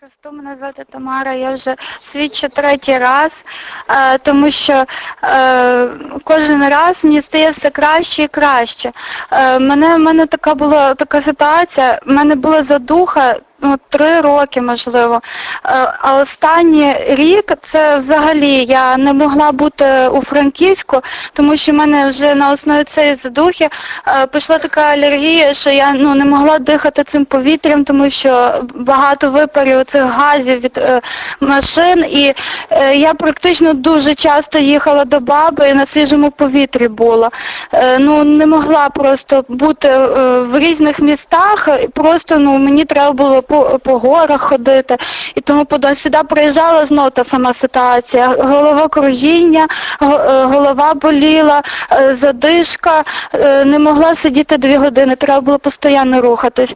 Христу, мене звати Тамара, я вже свідчу третій раз, е, тому що е, кожен раз мені стає все краще і краще. У мене, мене така була така ситуація, в мене була задуха ну, три роки, можливо. Е, а останній рік це взагалі я не могла бути у Франківську, тому що в мене вже на основі цієї задухи е, пішла така алергія, що я ну, не могла дихати цим повітрям, тому що багато випарів цих газів від е, машин. І я практично дуже часто їхала до баби і на свіжому повітрі була. Ну, не могла просто бути в різних містах, просто ну, мені треба було по, по горах ходити. І тому подо- сюди приїжджала знову та сама ситуація. Головокружіння, е, голова боліла, е, задишка, е, не могла сидіти дві години, треба було постійно рухатись.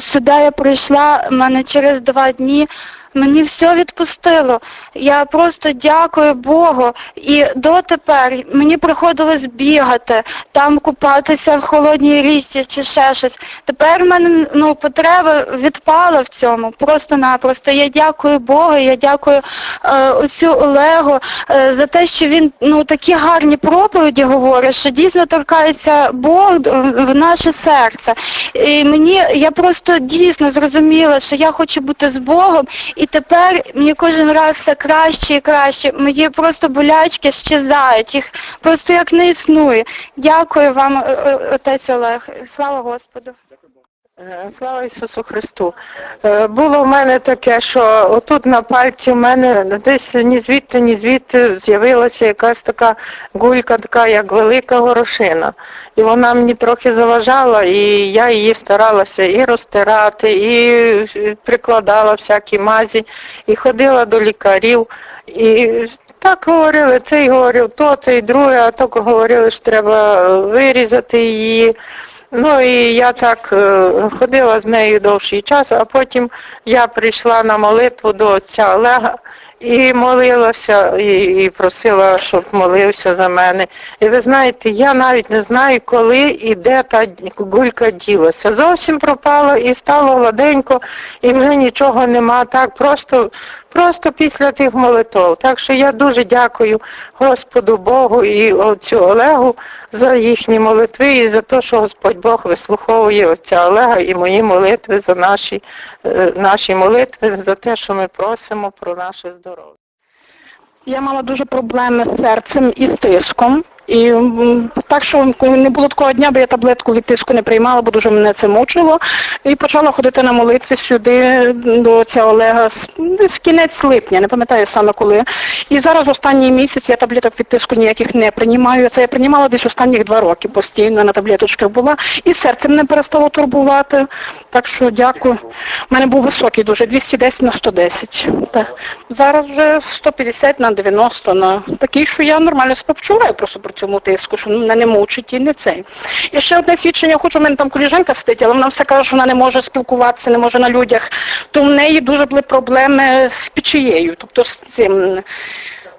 Сюди я прийшла, в мене через два дні. Мені все відпустило. Я просто дякую Богу. І дотепер мені приходилось бігати, там купатися в холодній річці чи ще щось. Тепер в мене ну, потреба відпала в цьому. Просто-напросто. Я дякую Богу, я дякую е, оцю Олегу е, за те, що він ну, такі гарні проповіді говорить, що дійсно торкається Бог в наше серце. І мені я просто дійсно зрозуміла, що я хочу бути з Богом. І тепер мені кожен раз все краще і краще. Мої просто болячки щезають, їх просто як не існує. Дякую вам, е, е, отець Олег. Слава Господу. Е, Слава Ісусу Христу. Е, Було в мене таке, що отут на пальці в мене десь ні звідти, ні звідти з'явилася якась така гулька, така як велика горошина. І вона мені трохи заважала, і я її старалася і розтирати, і прикладала всякі мазі, і ходила до лікарів. І так говорили, цей говорив то, цей друге, а то говорили, що треба е, вирізати її. Ну і я так е, ходила з нею довший час, а потім я прийшла на молитву до отця Олега і молилася, і, і просила, щоб молився за мене. І ви знаєте, я навіть не знаю, коли і де та гулька ділася. Зовсім пропала і стало гладенько, і вже нічого нема. Так просто, просто після тих молитв. Так що я дуже дякую Господу Богу і отцю Олегу за їхні молитви і за те, що Господь Бог вислуховує отця Олега і мої молитви за наші, е, наші молитви, за те, що ми просимо про наше здоров'я. Я мала дуже проблеми з серцем і з тиском. І так, що не було такого дня, бо я таблетку від тиску не приймала, бо дуже мене це мучило. І почала ходити на молитви сюди до отця Олега десь в кінець липня, не пам'ятаю саме коли. І зараз останній місяць я таблеток від тиску ніяких не приймаю. Це я приймала десь останніх два роки постійно на таблеточках була. І серцем не перестало турбувати. Так що дякую. У мене був високий дуже, 210 на 110. Так. Зараз вже 150 на 90 на такий, що я нормально себе почуваю просто при цьому тиску, що мене не мучить і не це. І ще одне свідчення, хочу, в мене там коліжанка сидить, але вона все каже, що вона не може спілкуватися, не може на людях. То в неї дуже були проблеми з печією, тобто з цим.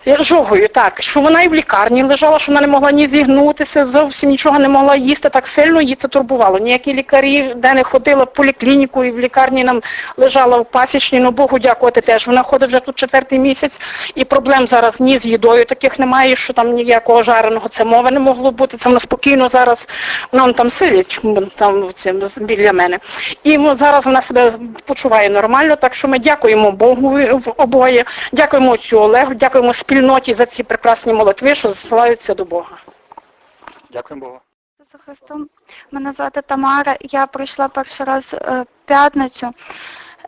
Жогою, так, що вона і в лікарні лежала, що вона не могла ні зігнутися, зовсім нічого не могла їсти, так сильно її це турбувало. Ніякі лікарі, де не ходила в поліклініку і в лікарні нам лежала в пасічні, ну Богу дякувати теж. Вона ходить вже тут четвертий місяць і проблем зараз ні з їдою таких немає, що там ніякого жареного це мови не могло бути. Це вона спокійно зараз, вон там сидить, м, там цим, біля мене. І зараз вона себе почуває нормально, так що ми дякуємо Богу обоє, дякуємо отцю Олегу, дякуємо спільноті за ці прекрасні молитви, що засилаються до Бога. Дякуємо Богу. Ісусу Христу. Мене звати Тамара. Я прийшла перший раз е, п'ятницю.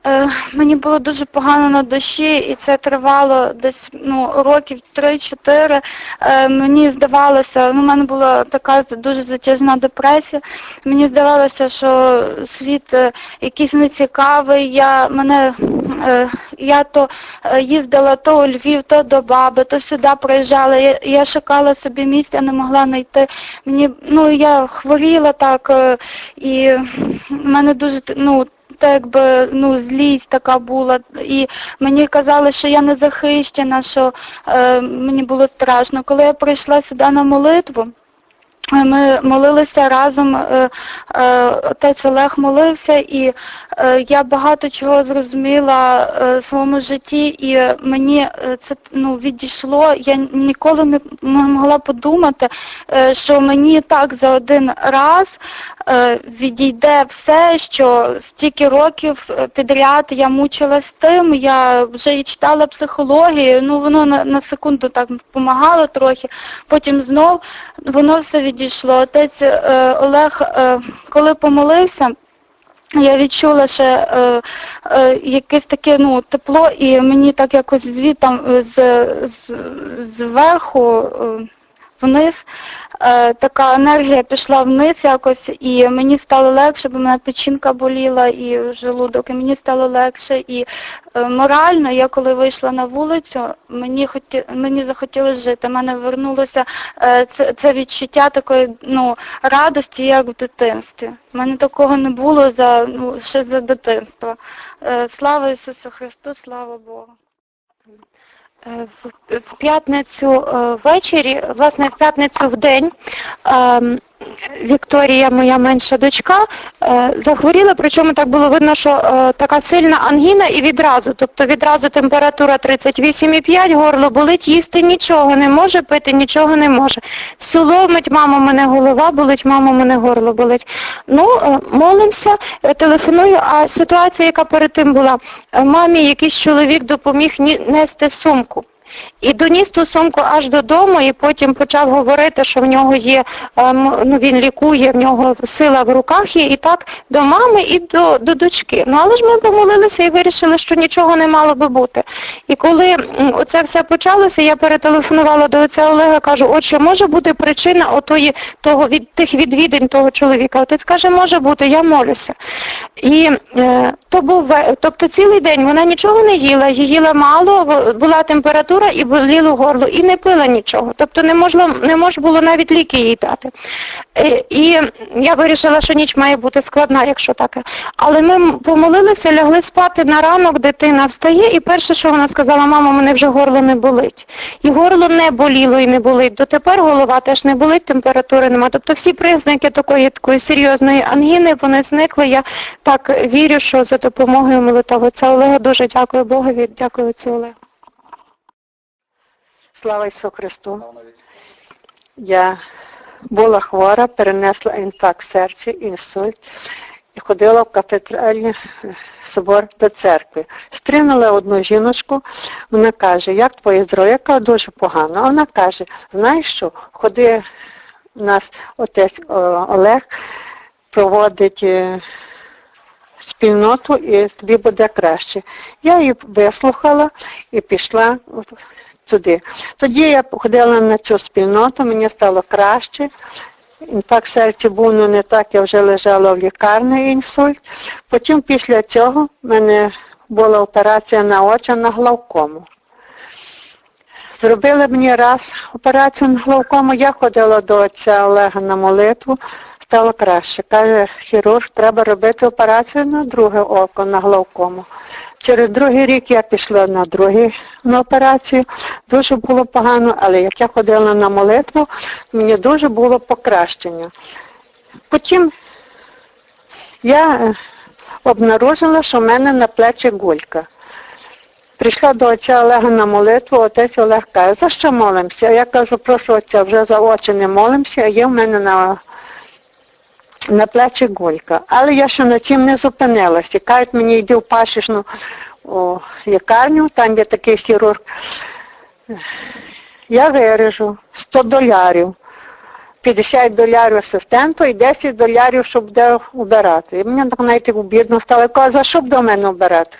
Е, мені було дуже погано на душі, і це тривало десь ну, років 3-4. Е, мені здавалося, ну, в мене була така дуже затяжна депресія. Мені здавалося, що світ е, якийсь нецікавий. Я, мене, е, я то е, їздила то у Львів, то до баби, то сюди приїжджала. Я, я шукала собі місця, не могла знайти. Мені, ну, я хворіла так, е, і в мене дуже, ну, так якби ну злість така була, і мені казали, що я не захищена, що е, мені було страшно. Коли я прийшла сюди на молитву, Ми молилися разом, е, е, отець Олег молився, і е, я багато чого зрозуміла в своєму житті, і мені це ну, відійшло. Я ніколи не могла подумати, що мені так за один раз відійде все, що стільки років підряд я мучилась тим, я вже і читала психологію, ну воно на, на секунду так допомагало трохи, потім знов воно все відійшло. Отець е, Олег, е, коли помолився, я відчула ще е, якесь таке ну, тепло, і мені так якось е, з, з, зверху вниз е, така енергія пішла вниз якось, і мені стало легше, бо мене печінка боліла і желудок, і мені стало легше. І е, морально, я коли вийшла на вулицю, мені хоті, мені захотілося жити. У мене вернулося е, це, це відчуття такої ну, радості, як в дитинстві. У мене такого не було за ну, ще за дитинства. Е, слава Ісусу Христу, слава Богу. Е, В п'ятницю е, ввечері, власне, в п'ятницю в день ем, Вікторія, моя менша дочка, е, захворіла, причому так було видно, що е, така сильна ангіна і відразу, тобто відразу температура 38,5, горло болить, їсти нічого не може, пити нічого не може. Всю ломить, мамо, мене голова болить, мамо, мене горло болить. Ну, е, молимося, телефоную, а ситуація, яка перед тим була, мамі якийсь чоловік допоміг нести сумку. І доніс ту сумку аж додому, і потім почав говорити, що в нього є, ем, ну він лікує, в нього сила в руках є, і так до мами і до, до дочки. Ну але ж ми помолилися і вирішили, що нічого не мало би бути. І коли оце все почалося, я перетелефонувала до отця Олега, кажу, отче, може бути причина отої, того, від, тих відвідин того чоловіка. Отець каже, може бути, я молюся. І е, то був, тобто цілий день вона нічого не їла, її їла мало, була температура і боліло горло, і не пила нічого. Тобто не можна, не можна було навіть ліки їй дати. Е, і я вирішила, що ніч має бути складна, якщо таке. Але ми помолилися, лягли спати на ранок, дитина встає, і перше, що вона сказала, мама, мене вже горло не болить. І горло не боліло і не болить. Дотепер голова теж не болить, температури немає. Тобто всі признаки такої такої серйозної ангіни, вони зникли. Я так вірю, що за допомогою молитов отця Олега дуже дякую Богові, дякую отцю Олегу. Слава Ісусу Христу. Я була хвора, перенесла інфаркт серця, інсульт і ходила в кафедральний е, собор до церкви. Стрінула одну жіночку, вона каже, як твоє здоров'я? Я кажу, дуже погано. Вона каже, знаєш що, ходи, у нас отець Олег проводить е, спільноту і тобі буде краще. Я її вислухала і пішла туди. Тоді я ходила на цю спільноту, мені стало краще. Інфаркт серця був ну, не так, я вже лежала в лікарні інсульт. Потім після цього в мене була операція на очі на главкому. Зробили мені раз операцію на главкому, я ходила до отця Олега на молитву, стало краще. Каже, хірург, треба робити операцію на друге око, на главкому. Через другий рік я пішла на другу на операцію. Дуже було погано, але як я ходила на молитву, мені дуже було покращення. Потім я е, обнаружила, що в мене на плечі гулька. Прийшла до отця Олега на молитву, отець Олег каже, за що молимося? Я кажу, прошу отця, вже за очі не молимося, а є в мене на, на плечі Голька. Але я ще на цим не зупинилася. Кажуть мені, йди в пашішну о, лікарню, там є такий хірург. Я виріжу 100 долярів. 50 долярів асистенту і 10 долярів, щоб де убирати. І мені так навіть обідно стало. Я кажу, за що б до мене обирати?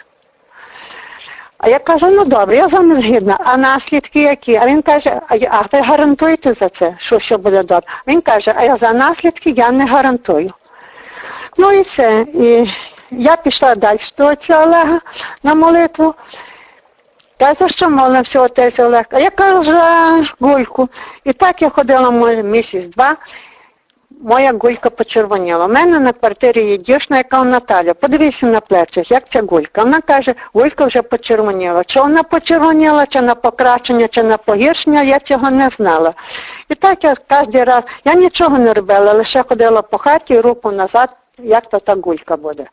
А я кажу, ну добре, я з вами згідна. А наслідки які? А він каже, а, ви гарантуєте за це, що все буде добре? Він каже, а я за наслідки я не гарантую. Ну і це. І я пішла далі до отця Олега на молитву. Та за що молився отець Олег? А я кажу за гульку. І так я ходила місяць-два. Моя гулька почервоніла. У мене на квартирі є дівчина, яка Наталя, подивися на плечах, як ця гулька. Вона каже, гулька вже почервоніла. Чи вона почервоніла, чи на покращення, чи на погіршення, я цього не знала. І так я кожен раз, я нічого не робила, лише ходила по хаті, руку назад, як то та гулька буде.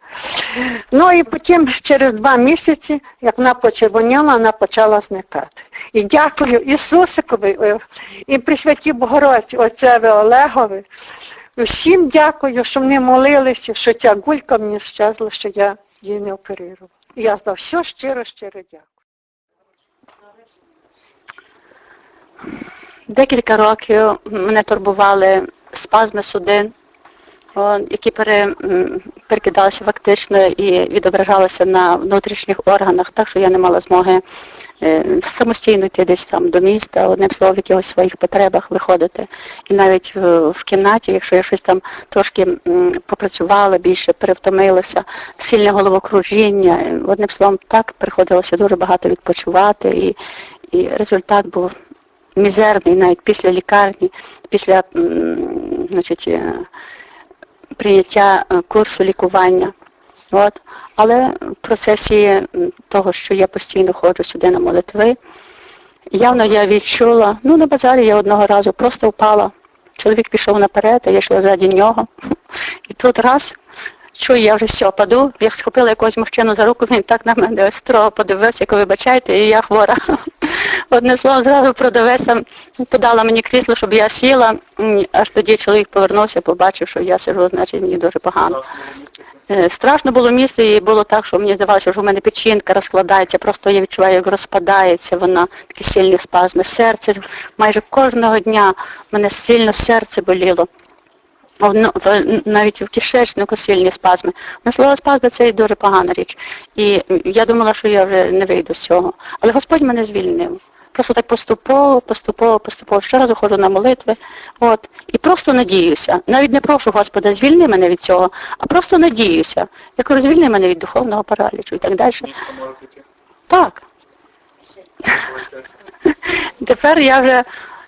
Ну і потім через два місяці, як вона почервоніла, вона почала зникати. І дякую Ісусикові, е, і Пресвятій Богородці, отцеві Олегові. Всім дякую, що вони молилися, що ця гулька мені щезла, що я її не оперувала. І я за все щиро, щиро дякую. Декілька років мене турбували спазми судин, які пере, м, перекидалися фактично і відображалися на внутрішніх органах, так що я не мала змоги е, самостійно йти десь там до міста, одним словом, в якихось своїх потребах виходити. І навіть в кімнаті, якщо я щось там трошки попрацювала, більше перевтомилася, сильне головокружіння, е, одним словом, так приходилося дуже багато відпочивати, і, і результат був мізерний навіть після лікарні, після значить, е, прийняття е, курсу лікування. От. Але в процесі того, що я постійно ходжу сюди на молитви, явно я відчула, ну на базарі я одного разу просто впала. Чоловік пішов наперед, а я йшла ззаді нього. І тут раз, чую, я вже все, паду, я схопила якогось мужчину за руку, він так на мене строго подивився, як ви вибачаєте, і я хвора. Одне слово, зразу продавець там подала мені крісло, щоб я сіла. Аж тоді чоловік повернувся, побачив, що я сижу, значить мені дуже погано. Е, Страшно було місце, і було так, що мені здавалося, що в мене печінка розкладається, просто я відчуваю, як розпадається вона, такі сильні спазми. Серце майже кожного дня мене сильно серце боліло. В- навіть в кишечнику сильні спазми. Ну, слово спазми це дуже погана річ. І я думала, що я вже не вийду з цього. Але Господь мене звільнив. Просто так поступово, поступово, поступово. Щоразу ходжу на молитви. От. І просто надіюся. Навіть не прошу Господа, звільни мене від цього, а просто надіюся. Я кажу, звільни мене від духовного паралічу і так далі. Так. Тепер я вже,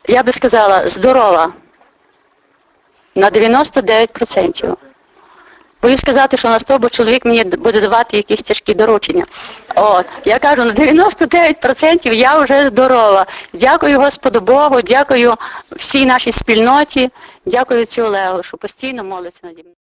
я би сказала, здорова. На 99%. Боюсь сказати, що на 100, бо чоловік мені буде давати якісь тяжкі доручення. От. Я кажу, на 99% я вже здорова. Дякую Господу Богу, дякую всій нашій спільноті, дякую цю Олегу, що постійно молиться наді мною.